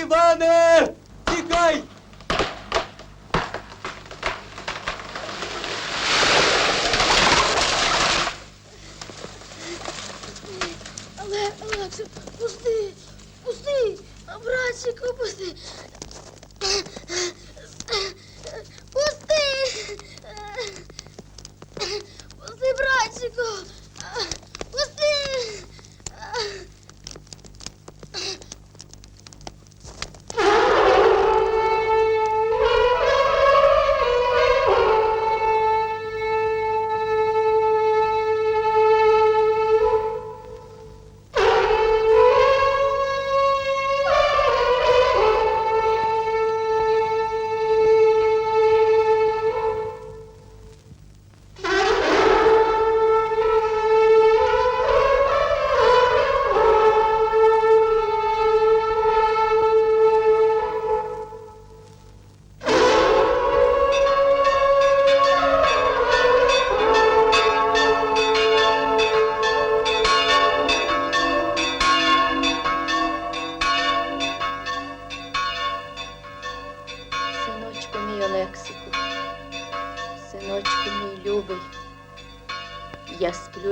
Ivane!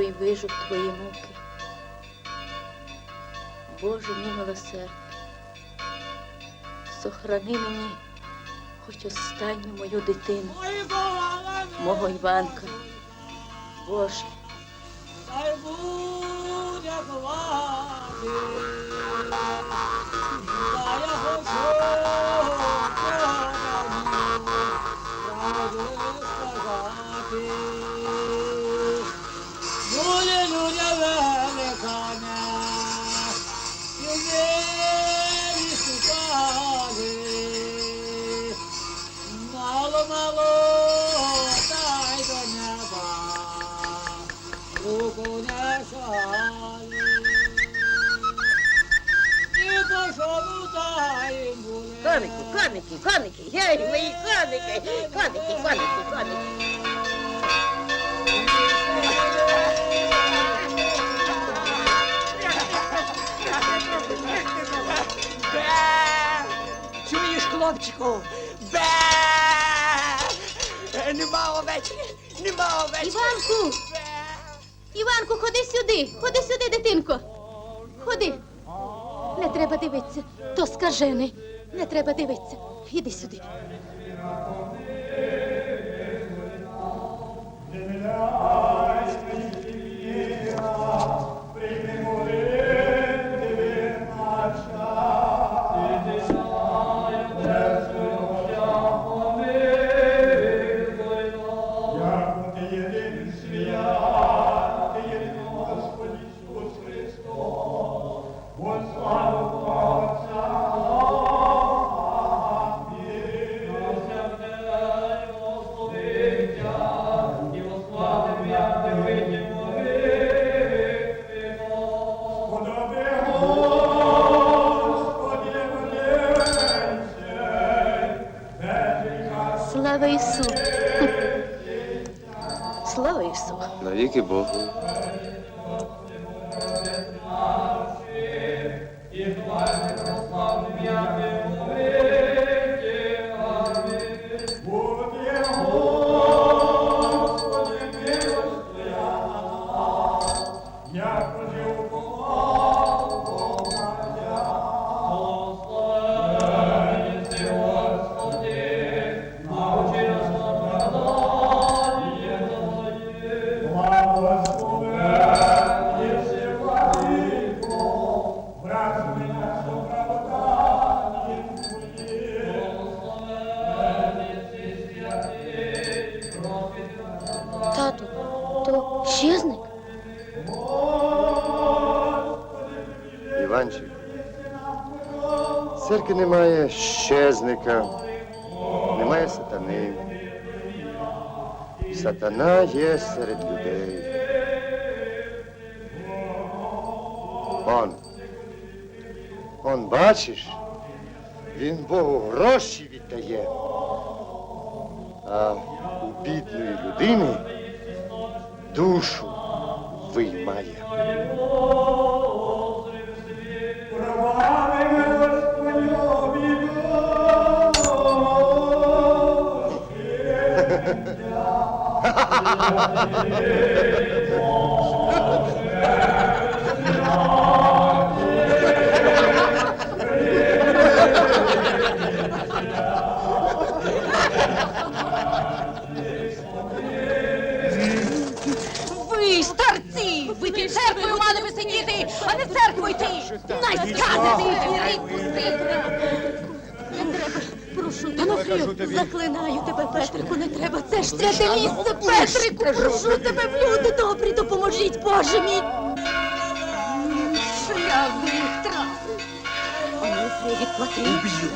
І вижу твої муки. Боже мій милосердний, сохрани мені хоч останню мою дитину, мого Іванка. Боже, Дай буде ховати, та я хочу І були. коники, коники, коники, гей, мої коники, коники, коники, коники. Бе! Чуєш, хлопчику? Бе! Нема овечки, нема овечки. Іванку! Іванку, ходи сюди, ходи сюди, дитинко. Ходи. Не треба дивитися, то скажений. Не треба дивитися. Іди сюди. Слава Ісу! Навіки Богу. Іванчик. В церкві немає щезника, немає сатани. Сатана є серед людей. Он. Он бачиш, він Богу гроші віддає. А у бідної людини душу виймає. Ви, старці! Ви під церквою мали би сидіти, а не в церкву йти! Найсказити двіри пусти! Не прошу тебе, заклинаю тебе, Петрику, не треба. Це ж святе місце, Петрику, прошу тебе, люди добрі, допоможіть, Боже мій! Шлях до них трафив. Онуфрію відплати.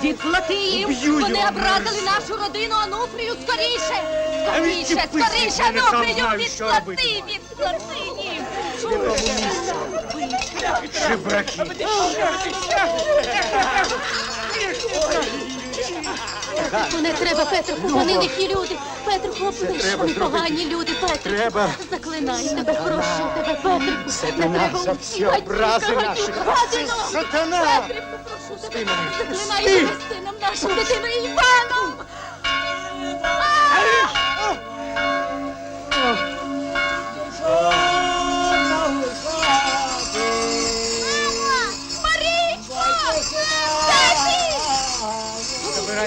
Відплати їм. Вони образили нашу родину, Онуфрію, скоріше. Скоріше, скоріше, Онуфрію, відплати, відплати їм. Не треба, Петрику, вони лихі люди. Петрику, облиш, вони погані люди, Петрику. Треба. Заклинаю тебе, прошу тебе, Петрику. Сатана за всі образи наші. Це сатана! Петрику, прошу тебе, заклинаю тебе сином нашим дитиною Іваном. Марічко!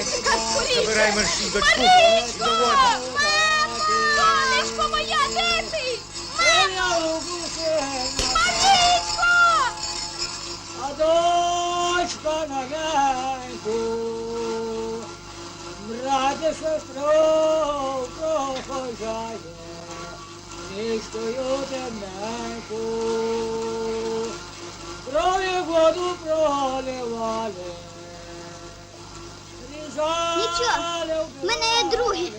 Забирай мерщій дочку. Марічко! Мамо! Сонечко моя, де ти? Марічко! А дочка на неньку, раді сестру прохожає, нічкою темненьку, крові воду проливали. Нічого, в мене є другі,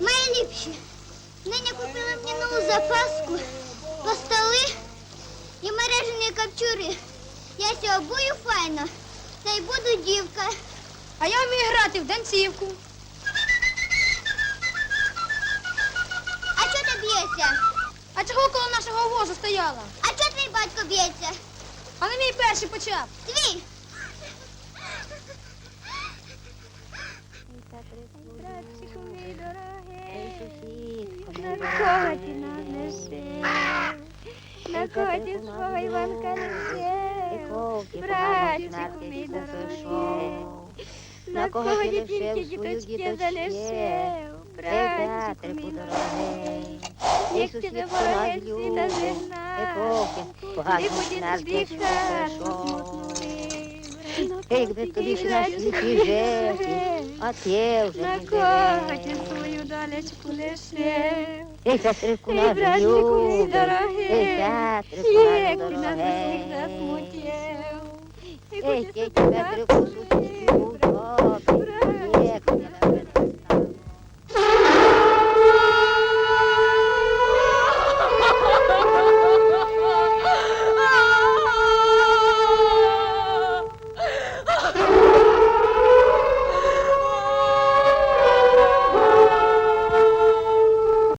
найліпші. Нині купили мені нову запаску, постоли і мережені капчури. Я сього бую файно, та й буду дівка. А я вмію грати в танцівку. А чого ти б'єшся? А чого коло нашого возу стояла? А чого твій батько б'ється? Але мій перший почав. Твій. Братчику мій дорогий, на кого ти нас несеш? На кого ти свого Іванка несеш? Братчику мій дорогий, на кого ти тільки діточки занесеш? Братчику мій дорогий, як тебе вороги світа зігнав, ти будеш дихати смутною. Якби тобі ж на світі жити, а ти вже не живеш. свою далечку лишив? Ей, сестрику на наш братчику сестрику на дороге. ей, сестрику на наш